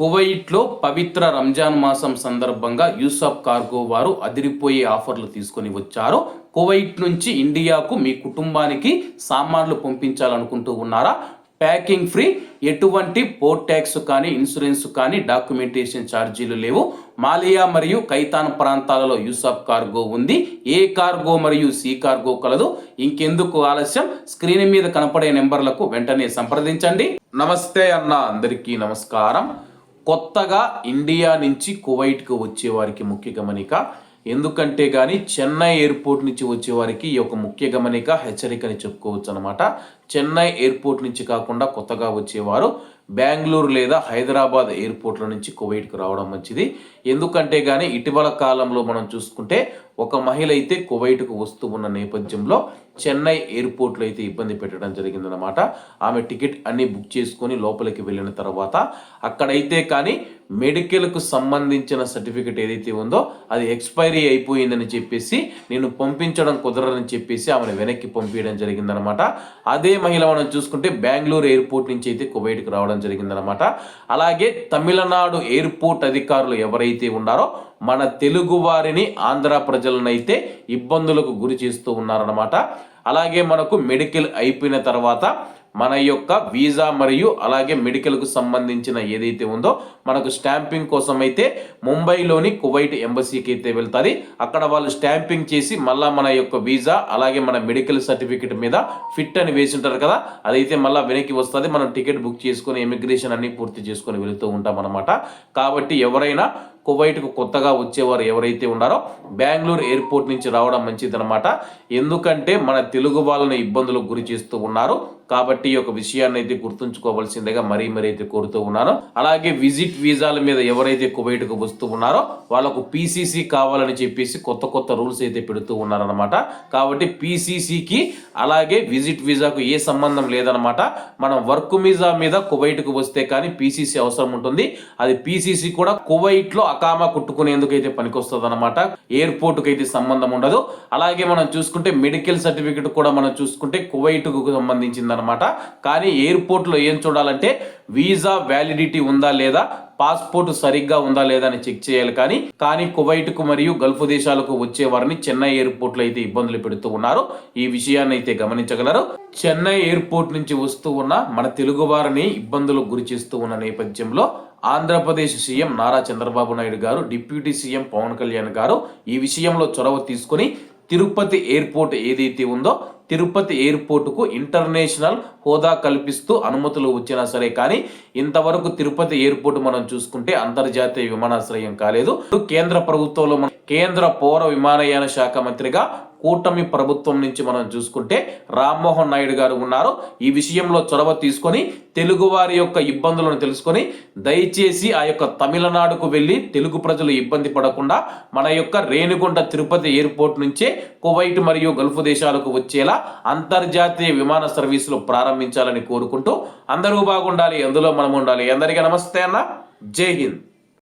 కువైట్లో పవిత్ర రంజాన్ మాసం సందర్భంగా యూసఫ్ కార్గో వారు అదిరిపోయే ఆఫర్లు తీసుకొని వచ్చారు. కువైట్ నుంచి ఇండియాకు మీ కుటుంబానికి సామాన్లు పంపించాలనుకుంటూ ఉన్నారా? ప్యాకింగ్ ఫ్రీ ఎటువంటి పోర్ట్ ట్యాక్స్ కానీ ఇన్సూరెన్స్ కానీ డాక్యుమెంటేషన్ ఛార్జీలు లేవు. మాలియా మరియు కైతాన్ ప్రాంతాలలో యూసఫ్ కార్గో ఉంది. ఏ కార్గో మరియు సి కార్గో కలదు. ఇంకెందుకు ఆలస్యం? స్క్రీన్ మీద కనపడే నెంబర్లకు వెంటనే సంప్రదించండి. నమస్తే అన్న అందరికీ నమస్కారం. కొత్తగా ఇండియా నుంచి కువైట్కు వచ్చే వారికి ముఖ్య గమనిక. ఎందుకంటే కానీ చెన్నై ఎయిర్పోర్ట్ నుంచి వచ్చే వారికి ఈ యొక్క ముఖ్య గమనిక హెచ్చరికని చెప్పుకోవచ్చు అనమాట చెన్నై ఎయిర్పోర్ట్ నుంచి కాకుండా కొత్తగా వచ్చేవారు బెంగళూరు లేదా హైదరాబాద్ ఎయిర్పోర్ట్ల నుంచి కువైట్కు రావడం మంచిది. ఎందుకంటే కానీ ఇటీవల కాలంలో మనం చూసుకుంటే ఒక మహిళ అయితే కువైట్కు వస్తూ ఉన్న నేపథ్యంలో చెన్నై ఎయిర్పోర్ట్లో అయితే ఇబ్బంది పెట్టడం జరిగిందనమాట ఆమె టికెట్ అన్ని బుక్ చేసుకొని లోపలికి వెళ్ళిన తర్వాత అక్కడైతే కానీ మెడికల్కు సంబంధించిన సర్టిఫికెట్ ఏదైతే ఉందో అది ఎక్స్పైరీ అయిపోయిందని చెప్పేసి నేను పంపించడం కుదరదని చెప్పేసి ఆమెను వెనక్కి పంపించడం జరిగిందనమాట అదే మహిళ మనం చూసుకుంటే బెంగళూరు ఎయిర్పోర్ట్ నుంచి అయితే కువైట్కి రావడం జరిగిందనమాట అలాగే తమిళనాడు ఎయిర్పోర్ట్ అధికారులు ఎవరైతే ఉన్నారో మన తెలుగు వారిని ఆంధ్ర ప్రజలనైతే ఇబ్బందులకు గురి చేస్తూ ఉన్నారనమాట అలాగే మనకు మెడికల్ అయిపోయిన తర్వాత మన యొక్క వీసా మరియు అలాగే మెడికల్కు సంబంధించిన ఏదైతే ఉందో మనకు స్టాంపింగ్ కోసం అయితే ముంబైలోని కువైట్ ఎంబసీకి అయితే వెళ్తుంది. అక్కడ వాళ్ళు స్టాంపింగ్ చేసి మళ్ళీ మన యొక్క వీసా అలాగే మన మెడికల్ సర్టిఫికెట్ మీద ఫిట్ అని వేసి ఉంటారు కదా అదైతే మళ్ళీ వెనక్కి వస్తుంది. మనం టికెట్ బుక్ చేసుకొని ఇమిగ్రేషన్ అన్ని పూర్తి చేసుకొని వెళుతూ ఉంటాం అనమాట కాబట్టి ఎవరైనా కువైట్కు కొత్తగా వచ్చేవారు ఎవరైతే ఉన్నారో బెంగళూరు ఎయిర్పోర్ట్ నుంచి రావడం మంచిదనమాట ఎందుకంటే మన తెలుగు వాళ్ళని ఇబ్బందులకు గురి చేస్తూ ఉన్నారు. కాబట్టి ఈ యొక్క విషయాన్ని అయితే గుర్తుంచుకోవాల్సిందిగా మరీ మరీ అయితే కోరుతూ ఉన్నాను. అలాగే విజిట్ వీసాల మీద ఎవరైతే కువైట్కు వస్తూ ఉన్నారో వాళ్ళకు పీసీసీ కావాలని చెప్పేసి కొత్త కొత్త రూల్స్ అయితే పెడుతూ ఉన్నారనమాట కాబట్టి పీసీసీకి అలాగే విజిట్ వీసాకు ఏ సంబంధం లేదనమాట మనం వర్క్ వీసా మీద కువైట్కు వస్తే కానీ పీసీసీ అవసరం ఉంటుంది. అది పీసీసీ కూడా కువైట్లో అకామ కుట్టుకునేందుకు అయితే పనికొస్తుంది అనమాట ఎయిర్పోర్ట్కి అయితే సంబంధం ఉండదు. అలాగే మనం చూసుకుంటే మెడికల్ సర్టిఫికెట్ కూడా మనం చూసుకుంటే కువైట్కు సంబంధించింది అనమాట కానీ ఎయిర్పోర్ట్లో ఏం చూడాలంటే వీసా వ్యాలిడిటీ ఉందా లేదా పాస్పోర్ట్ సరిగ్గా ఉందా లేదా అని చెక్ చేయాలి కానీ కానీ కువైట్కు మరియు గల్ఫ్ దేశాలకు వచ్చే వారిని చెన్నై ఎయిర్పోర్ట్లో అయితే ఇబ్బందులు పెడుతూ ఉన్నారు. ఈ విషయాన్ని అయితే గమనించగలరు. చెన్నై ఎయిర్పోర్ట్ నుంచి వస్తూ ఉన్న మన తెలుగు వారిని ఇబ్బందులకు గురి చేస్తూ ఉన్న నేపథ్యంలో Andhra Pradesh CM Nara Chandrababu Naidu garu deputy CM Pawan Kalyan గారు ఈ విషయంలో చొరవ తీసుకుని తిరుపతి ఎయిర్పోర్ట్ ఏదైతే ఉందో తిరుపతి ఎయిర్పోర్టుకు ఇంటర్నేషనల్ హోదా కల్పిస్తూ అనుమతులు వచ్చినా సరే కానీ ఇంతవరకు తిరుపతి ఎయిర్పోర్ట్ మనం చూసుకుంటే అంతర్జాతీయ విమానాశ్రయం కాలేదు. కేంద్ర ప్రభుత్వంలో కేంద్ర పౌర విమానయాన శాఖ మంత్రిగా కూటమి ప్రభుత్వం నుంచి మనం చూసుకుంటే రామ్మోహన్ నాయుడు గారు ఉన్నారు. ఈ విషయంలో చొరవ తీసుకొని తెలుగువారి యొక్క ఇబ్బందులను తెలుసుకొని దయచేసి ఆ యొక్క తమిళనాడుకు వెళ్ళి తెలుగు ప్రజలు ఇబ్బంది పడకుండా మన యొక్క రేణుగుంట తిరుపతి ఎయిర్పోర్ట్ నుంచే కువైట్ మరియు గల్ఫ్ దేశాలకు వచ్చేలా అంతర్జాతీయ విమాన సర్వీసులు ప్రారంభించాలని కోరుకుంటూ అందరూ బాగుండాలి అందులో మనం ఉండాలి. అందరికీ నమస్తే అన్న. జై హింద్.